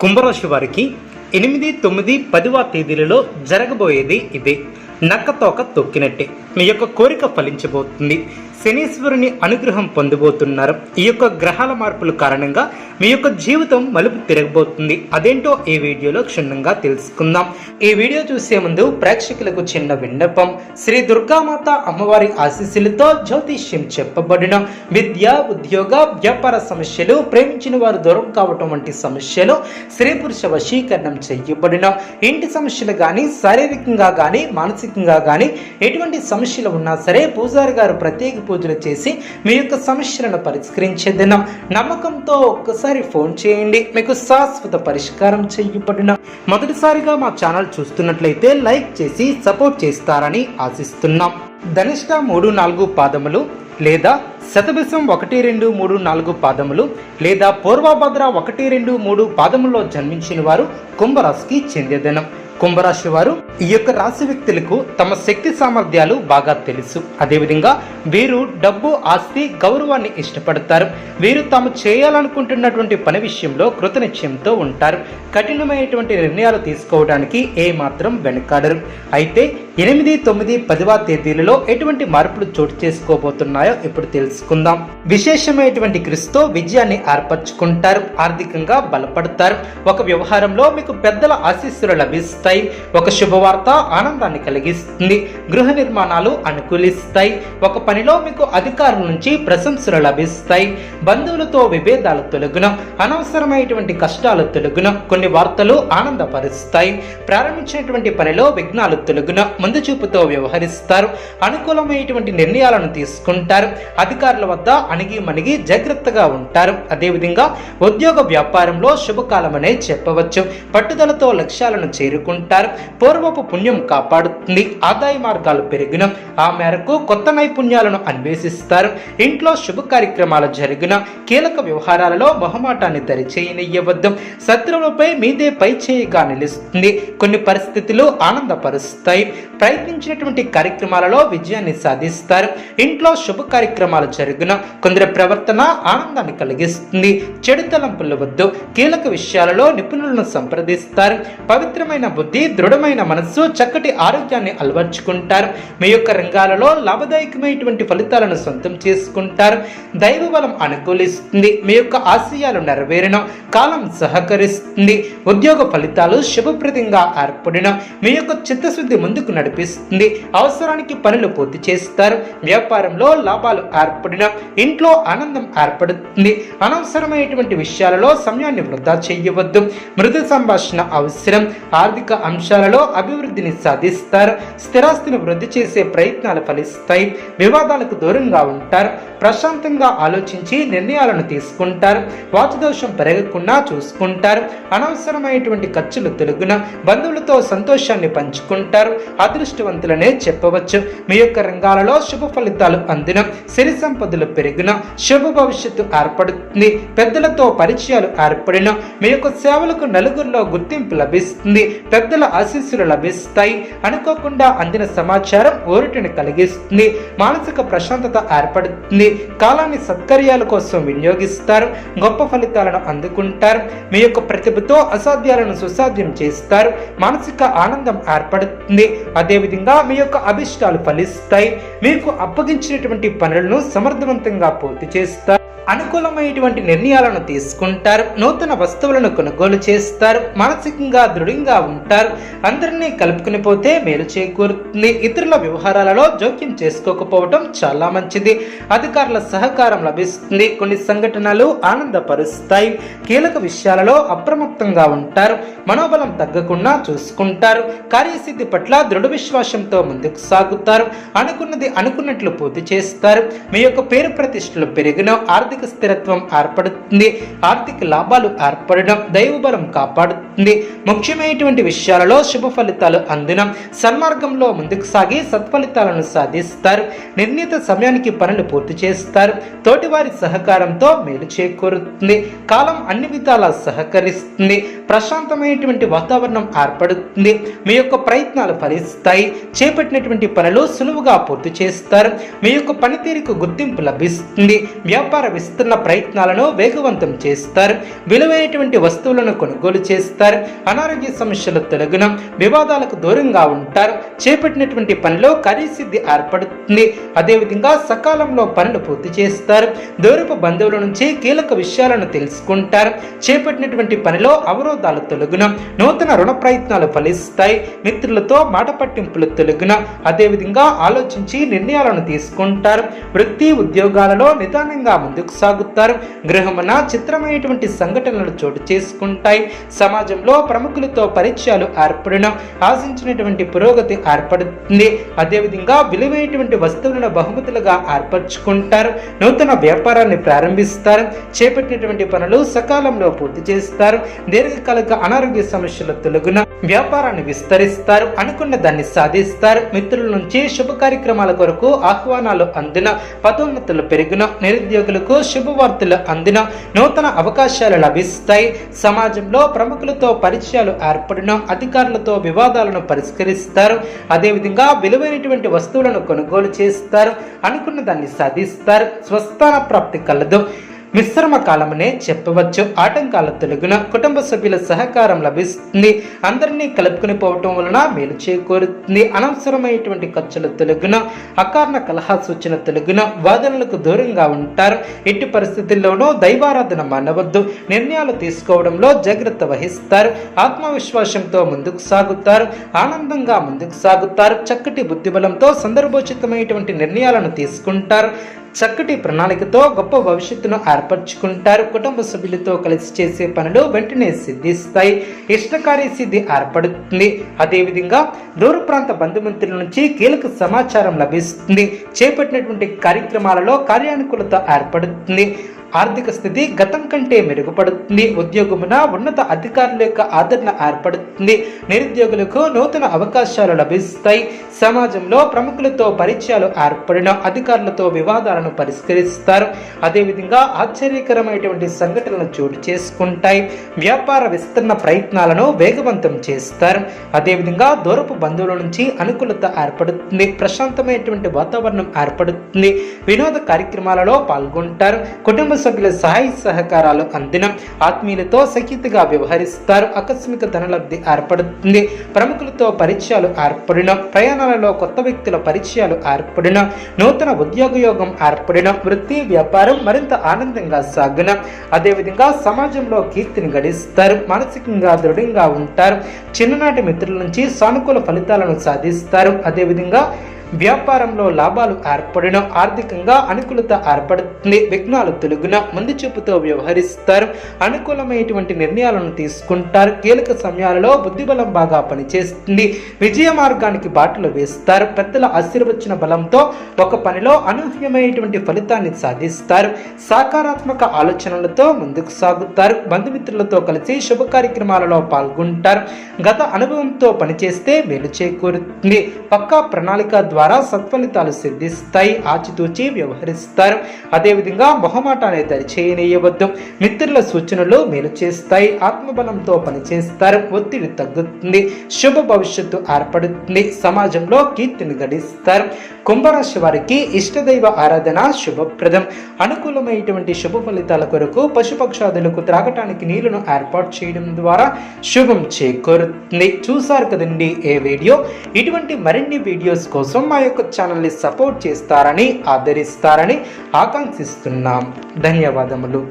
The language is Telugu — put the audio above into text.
కుంభరాశి వారికి ఎనిమిది తొమ్మిది పదివ తేదీలలో జరగబోయేది ఇదే. నక్కతోక తొక్కినట్టే. మీ యొక్క కోరిక ఫలించబోతుంది. శనీశ్వరుని అనుగ్రహం పొందబోతున్నారు. ఈ యొక్క గ్రహాల మార్పుల కారణంగా మీ యొక్క జీవితం మలుపు తిరగబోతుంది. అదేంటో ఈ వీడియోలో క్షుణ్ణంగా తెలుసుకుందాం. ఈ వీడియో చూసే ముందు ప్రేక్షకులకు చిన్న విన్నపం. శ్రీ దుర్గామాత అమ్మవారి ఆశీస్సులతో జ్యోతిష్యం చెప్పబడిన విద్య ఉద్యోగ వ్యాపార సమస్యలు ప్రేమించిన వారు దూరం కావటం వంటి సమస్యలు స్త్రీ పురుష వశీకరణం చేయబడిన ఇంటి సమస్యలు కానీ శారీరకంగా కానీ మానసికంగా కానీ ఎటువంటి సమస్యలు ఉన్నా సరే పూజారి గారు ప్రత్యేక పూజలు చేసి మీ యొక్క సమస్యలను పరిష్కరించే దినం నమ్మకంతో ఒక్కసారి ఫోన్ చేయండి. మీకు శాశ్వత పరిష్కారం చేయబడిన. మొదటిసారిగా మా ఛానల్ చూస్తున్నట్లయితే లైక్ చేసి సపోర్ట్ చేస్తారని ఆశిస్తున్నాం. ధనిష్ట మూడు నాలుగు పాదములు లేదా శతభిషం ఒకటి రెండు మూడు నాలుగు పాదములు లేదా పూర్వభద్ర ఒకటి రెండు మూడు పాదముల్లో జన్మించిన వారు కుంభరాశికి చెందేదనం. కుంభరాశి వారు ఈ యొక్క రాశి వ్యక్తులకు తమ శక్తి సామర్థ్యాలు బాగా తెలుసు. అదేవిధంగా వీరు డబ్బు ఆస్తి గౌరవాన్ని ఇష్టపడతారు. వీరు తాము చేయాలనుకుంటున్నటువంటి పని విషయంలో కృతనిశ్చయంతో ఉంటారు. కఠినమైనటువంటి నిర్ణయాలు తీసుకోవడానికి ఏ మాత్రం వెనుకాడరు. అయితే ఎనిమిది తొమ్మిది పదివ తేదీలలో ఎటువంటి మార్పులు చోటు చేసుకోబోతున్నాయో ఇప్పుడు తెలుసుకుందాం. విశేషమైనటువంటి క్రిస్తో విజయాన్ని ఏర్పరచుకుంటారు. ఆర్థికంగా బలపడతారు. ఒక వ్యవహారంలో మీకు పెద్దల ఆశీస్సులు లభిస్తాయి. ఒక శుభవార్త ఆనందాన్ని కలిగిస్తుంది గృహ నిర్మాణాలు అనుకూలిస్తాయి. ఒక పనిలో మీకు అధికారుల నుంచి ప్రశంసలు లభిస్తాయి. బంధువులతో విభేదాలు తొలగున అనవసరమైనటువంటి కష్టాలు తొలగున కొన్ని వార్తలు ఆనందపరుస్తాయి. ప్రారంభించినటువంటి పనిలో విఘ్నాలు తొలగున ముందు చూపుతో వ్యవహరిస్తారు. అనుకూలమైనటువంటి నిర్ణయాలను తీసుకుంటారు. అధికారుల వద్ద అణిగి మణిగి జాగ్రత్తగా ఉంటారు. అదేవిధంగా ఉద్యోగ వ్యాపారంలో శుభకాలమనే చెప్పవచ్చు. పట్టుదలతో లక్ష్యాలను చేరుకుంటారు. పూర్వపు పుణ్యం కాపాడుతుంది. ఆదాయ మార్గాలు పెరిగిన ఆ మేరకు కొత్త నైపుణ్యాలను అన్వేషిస్తారు. ఇంట్లో శుభ కార్యక్రమాలు జరిగిన కీలక వ్యవహారాలలో మొహమాటాన్ని దరిచేయనివ్వద్దు శత్రువులపై మీదే పై చేయిగా నిలుస్తుంది. కొన్ని పరిస్థితులు ఆనందపరుస్తాయి. ప్రయత్నించినటువంటి కార్యక్రమాలలో విజయాన్ని సాధిస్తారు. ఇంట్లో శుభ కార్యక్రమాలు జరిగిన కొందరి ప్రవర్తన ఆనందాన్ని కలిగిస్తుంది. చెడు తలంపుల వద్దు. కీలక విషయాలలో నిపుణులను సంప్రదిస్తారు. పవిత్రమైన బుద్ధి దృఢమైన మనస్సు చక్కటి ఆరోగ్యాన్ని అలవర్చుకుంటారు. మీ యొక్క రంగాలలో లాభదాయకమైనటువంటి ఫలితాలను సొంతం చేసుకుంటారు. దైవ బలం అనుకూలిస్తుంది. మీ యొక్క ఆశయాలు నెరవేరిన కాలం సహకరిస్తుంది. ఉద్యోగ ఫలితాలు శుభప్రదంగా ఏర్పడిన. మీ యొక్క చిత్తశుద్ధి ముందుకు నడిపిస్తుంది. అవసరానికి పనులు పూర్తి చేస్తారు. వ్యాపారంలో లాభాలు ఏర్పడిన. ఇంట్లో ఆనందం ఏర్పడుతుంది. అనవసరమైనటువంటి విషయాలలో సమయాన్ని వృధా చేయవద్దు. మృదు సంభాషణ అవసరం. ఆర్థిక అంశాలలో అభివృద్ధిని సాధిస్తారు స్థిరాస్తిని వృద్ధి చేసే ప్రయత్నాలు ఫలిస్తాయి వివాదాలకు దూరంగా ఉంటారు ప్రశాంతంగా ఆలోచించి నిర్ణయాలను తీసుకుంటారు వాచుదోషం పెరగకుండా చూసుకుంటారు అనవసరమైనటువంటి ఖర్చులు తొలగున బంధువులతో సంతోషాన్ని పంచుకుంటారు అదృష్టవంతులనే చెప్పవచ్చు. మీ యొక్క రంగాలలో శుభ ఫలితాలు అందిన సిరి సంపదలు పెరిగిన శుభ భవిష్యత్తు ఏర్పడుతుంది పెద్దలతో పరిచయాలు ఏర్పడిన మీ యొక్క సేవలకు నలుగురిలో గుర్తింపు లభిస్తుంది పెద్దల ఆశీస్సులు లభిస్తాయి. అనుకోకుండా అందిన సమాచారం ఊరటిని కలిగిస్తుంది. మానసిక ప్రశాంతత ఏర్పడుతుంది. కాలాన్ని సత్కర్యాల కోసం వినియోగిస్తారు. గొప్ప ఫలితాలను అందుకుంటారు. మీ యొక్క ప్రతిభతో అసాధ్యాలను సుసాధ్యం చేస్తారు. మానసిక ఆనందం ఏర్పడుతుంది. అదేవిధంగా మీ యొక్క అభిష్టాలు ఫలిస్తాయి. మీకు అప్పగించినటువంటి పనులను సమర్థవంతంగా పూర్తి చేస్తారు. అనుకూలమైనటువంటి నిర్ణయాలను తీసుకుంటారు. నూతన వస్తువులను కొనుగోలు చేస్తారు. మానసికంగా దృఢంగా ఉంటారు అందరినీ కలుపుకుని పోతే మేలు చేకూరుతుంది. ఇతరుల వ్యవహారాలలో జోక్యం చేసుకోకపోవటం చాలా మంచిది. అధికారుల సహకారం లభిస్తుంది. కొన్ని సంఘటనలు ఆనందపరుస్తాయి. కీలక విషయాలలో అప్రమత్తంగా ఉంటారు. మనోబలం తగ్గకుండా చూసుకుంటారు. కార్యసిద్ధి పట్ల దృఢ విశ్వాసంతో ముందుకు సాగుతారు. అనుకున్నది అనుకున్నట్లు పూర్తి చేస్తారు. మీ యొక్క పేరు ప్రతిష్టలు పెరిగిన ఆర్థిక స్థిరత్వం ఏర్పడుతుంది. ఆర్థిక లాభాలు ఏర్పడడం దైవబలం కాపాడుతుంది. ముఖ్యమైనటువంటి విషయం విషయాలలో శుభ ఫలితాలు అందిన. సన్మార్గంలో ముందుకు సాగి సత్ఫలితాలను సాధిస్తారు. నిర్ణీత సమయానికి పనులు పూర్తి చేస్తారు. తోటివారి సహకారంతో మేలు చేకూరుతుంది. కాలం అన్ని విధాలా సహకరిస్తుంది. ప్రశాంతమైనటువంటి వాతావరణం ఏర్పడుతుంది. మీ యొక్క ప్రయత్నాలు ఫలిస్తాయి. చేపట్టినటువంటి పనులు సులువుగా పూర్తి చేస్తారు. మీ యొక్క పనితీరుకు గుర్తింపు లభిస్తుంది. వ్యాపార విస్తరణ ప్రయత్నాలను వేగవంతం చేస్తారు. విలువైనటువంటి వస్తువులను కొనుగోలు చేస్తారు. అనారోగ్య సమస్యలు తొలగిన వివాదాలకు దూరంగా ఉంటారు. చేపట్టినటువంటి పనిలో కార్యసిద్ధి ఏర్పడుతుంది. అదేవిధంగా సకాలంలో పనులు పూర్తి చేస్తారు. దూరపు బంధువుల నుంచి కీలక విషయాలను తెలుసుకుంటారు. చేపట్టినటువంటి పనిలో అవరోధాలు తొలగున నూతన రుణ ప్రయత్నాలు ఫలిస్తాయి. మిత్రులతో మాట పట్టింపులు తొలగున అదేవిధంగా ఆలోచించి నిర్ణయాలను తీసుకుంటారు. వృత్తి ఉద్యోగాలలో నిదానంగా ముందుకు సాగుతారు. గృహమున చిత్రమైనటువంటి సంఘటనలు చోటు చేసుకుంటాయి. సమాజంలో ప్రముఖులతో పరిచయాలు ఏర్పడడం ఆశించినటువంటి పురోగతి ఏర్పడుతుంది. అదేవిధంగా విలువైనటువంటి వస్తువులను బహుమతులుగా ఏర్పరచుకుంటారు. నూతన వ్యాపారాన్ని ప్రారంభిస్తారు. చేపట్టినటువంటి పనులు సకాలంలో పూర్తి చేస్తారు. దీర్ఘకాలిక అనారోగ్య సమస్యల తొలగున వ్యాపారాన్ని విస్తరిస్తారు. అనుకున్న దాన్ని సాధిస్తారు. మిత్రుల నుంచి శుభ కార్యక్రమాల కొరకు ఆహ్వానాలు అందిన పదోన్నతులు పెరిగిన నిరుద్యోగులకు శుభవార్తలు అందిన నూతన అవకాశాలు లభిస్తాయి. సమాజంలో ప్రముఖులతో పరిచయాలు ఏర్పడిన అధికారులతో వివాదాలను పరిష్కరిస్తారు. అదేవిధంగా విలువైనటువంటి వస్తువులను కొనుగోలు చేస్తారు. అనుకున్న దాన్ని సాధిస్తారు. స్వస్థాన ప్రాప్తి కలదు. మిశ్రమ కాలమనే చెప్పవచ్చు. ఆటంకాల తొలగిన కుటుంబ సభ్యుల సహకారం లభిస్తుంది. అందరినీ కలుపుకుని పోవటం వలన మేలు చేకూరుతుంది. అనవసరమైనటువంటి ఖర్చుల తొలగిన అకారణ కలహా సూచన తొలగిన వాదనలకు దూరంగా ఉంటారు. ఎట్టి పరిస్థితుల్లోనూ దైవారాధన మానవద్దు. నిర్ణయాలు తీసుకోవడంలో జాగ్రత్త వహిస్తారు. ఆత్మవిశ్వాసంతో ముందుకు సాగుతారు. ఆనందంగా ముందుకు సాగుతారు. చక్కటి బుద్ధిబలంతో సందర్భోచితమైనటువంటి నిర్ణయాలను తీసుకుంటారు. చక్కటి ప్రణాళికతో గొప్ప భవిష్యత్తును ఏర్పరచుకుంటారు. కుటుంబ సభ్యులతో కలిసి చేసే పనులు వెంటనే సిద్ధిస్తాయి. ఇష్టకార్య సిద్ధి ఏర్పడుతుంది. అదేవిధంగా దూర ప్రాంత బంధుమిత్రుల నుంచి కీలక సమాచారం లభిస్తుంది. చేపట్టినటువంటి కార్యక్రమాలలో కార్యానుకూలత ఏర్పడుతుంది. ఆర్థిక స్థితి గతం కంటే మెరుగుపడుతుంది. ఉద్యోగమున ఉన్నత అధికారుల యొక్క ఆదరణ ఏర్పడుతుంది. నిరుద్యోగులకు నూతన అవకాశాలు లభిస్తాయి. సమాజంలో ప్రముఖులతో పరిచయాలు ఏర్పడిన అధికారులతో వివాదాలు వివాదాలను పరిష్కరిస్తారు. అదేవిధంగా ఆశ్చర్యకరమైనటువంటి సంఘటనలు చోటు చేసుకుంటాయి. వ్యాపార విస్తరణ ప్రయత్నాలను వేగవంతం చేస్తారు. అదేవిధంగా దూరపు బంధువుల నుంచి అనుకూలత ఏర్పడుతుంది. ప్రశాంతమైనటువంటి వాతావరణం ఏర్పడుతుంది. వినోద కార్యక్రమాలలో పాల్గొంటారు. కుటుంబ సభ్యుల సహాయ సహకారాలు అందిన. ఆత్మీయులతో సఖ్యతగా వ్యవహరిస్తారు. ఆకస్మిక ధనలబ్ధి ఏర్పడుతుంది. ప్రముఖులతో పరిచయాలు ఏర్పడిన. ప్రయాణాలలో కొత్త వ్యక్తుల పరిచయాలు ఏర్పడిన. నూతన ఉద్యోగయోగం ఏర్పడిన వృత్తి వ్యాపారం మరింత ఆనందంగా సాగిన. అదేవిధంగా సమాజంలో కీర్తిని గడిస్తారు మానసికంగా దృఢంగా ఉంటారు. చిన్ననాటి మిత్రుల నుంచి సానుకూల ఫలితాలను సాధిస్తారు. అదేవిధంగా వ్యాపారంలో లాభాలు ఏర్పడిన ఆర్థికంగా అనుకూలత ఏర్పడుతుంది. విఘ్నాలు తొలగిన ముందు చూపుతో వ్యవహరిస్తారు. అనుకూలమైనటువంటి నిర్ణయాలను తీసుకుంటారు. కీలక సమయాలలో బుద్ధిబలం బాగా పనిచేస్తుంది. విజయ మార్గానికి బాటలు వేస్తారు. పెద్దల ఆశీర్వచన బలంతో ఒక పనిలో అనూహ్యమైనటువంటి ఫలితాన్ని సాధిస్తారు. సాకారాత్మక ఆలోచనలతో ముందుకు సాగుతారు. బంధుమిత్రులతో కలిసి శుభ కార్యక్రమాలలో పాల్గొంటారు. గత అనుభవంతో పనిచేస్తే మేలు చేకూరుతుంది. పక్కా ప్రణాళిక ద్వారా ద్వారా సత్ఫలితాలు సిద్ధిస్తాయి ఆచితూచి వ్యవహరిస్తారు. అదేవిధంగా మొహమాటాన్ని దరిచేయనీయవద్దు. మిత్రుల సూచనలు మేలు చేస్తాయి ఆత్మబలంతో పనిచేస్తారు ఒత్తిడి తగ్గుతుంది శుభ భవిష్యత్తు ఏర్పడుతుంది సమాజంలో కీర్తిని గడిస్తారు. కుంభరాశి వారికి ఇష్టదైవ ఆరాధన శుభప్రదం. అనుకూలమైనటువంటి శుభ ఫలితాల కొరకు పశుపక్షాదులకు త్రాగటానికి నీళ్ళను ఏర్పాటు చేయడం ద్వారా శుభం చేకూరుతుంది. చూశారు కదండి ఏ వీడియో? ఇటువంటి మరిన్ని వీడియోస్ కోసం మా యొక్క ఛానల్ని సపోర్ట్ చేస్తారని ఆదరిస్తారని ఆకాంక్షిస్తున్నాం. ధన్యవాదములు.